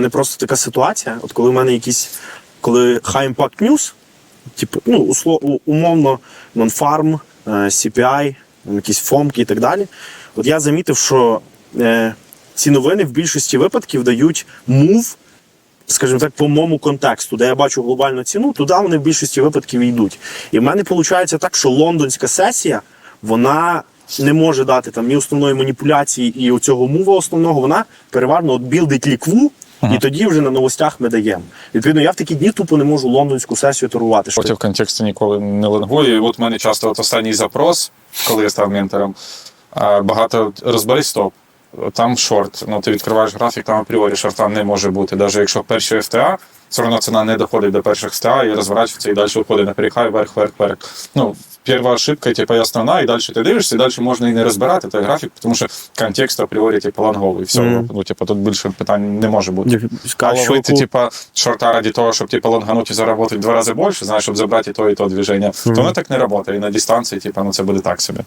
мене просто така ситуація. От коли в мене якісь, коли High Impact News, типу, ну, усло, умовно, Non-Farm, е, CPI, якісь фомки і так далі. От я замітив, що е, ці новини в більшості випадків дають мув, скажімо так, по моєму контексту, де я бачу глобальну ціну, туди вони в більшості випадків йдуть. І в мене виходить так, що лондонська сесія, вона не може дати там ні основної маніпуляції і оцього мува основного, вона переважно от білдить лікву. І тоді вже на новостях ми даємо. Відповідно, я в такі дні тупо не можу лондонську сесію торгувати. Що в контексті ніколи не лингую. І от в мене часто от останній запрос, коли я став ментором, багато розбери стоп. Там шорт. Ну ти відкриваєш графік, там апріорі шорта не може бути. Навіть якщо перші FTA, все одно ціна не доходить до перших FTA і розворачується і далі виходить на перехай, вверх, вверх, вверх. Ну, перша ошибка, типа, і основна, і далі ти дивишся, и далі можна і не розбирати той графік, тому що контекст апріорі, типу, лонговий. Все, Мгм. ну, типу, тут більше питань не може бути. А ловити, типа, шорта ради того, щоб типа лонгануть і заработать в два рази більше, знаєш, щоб забрати то, і то движення, то воно так не працює. І на дистанції, типа, ну це буде так собі.